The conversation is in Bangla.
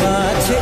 কাছে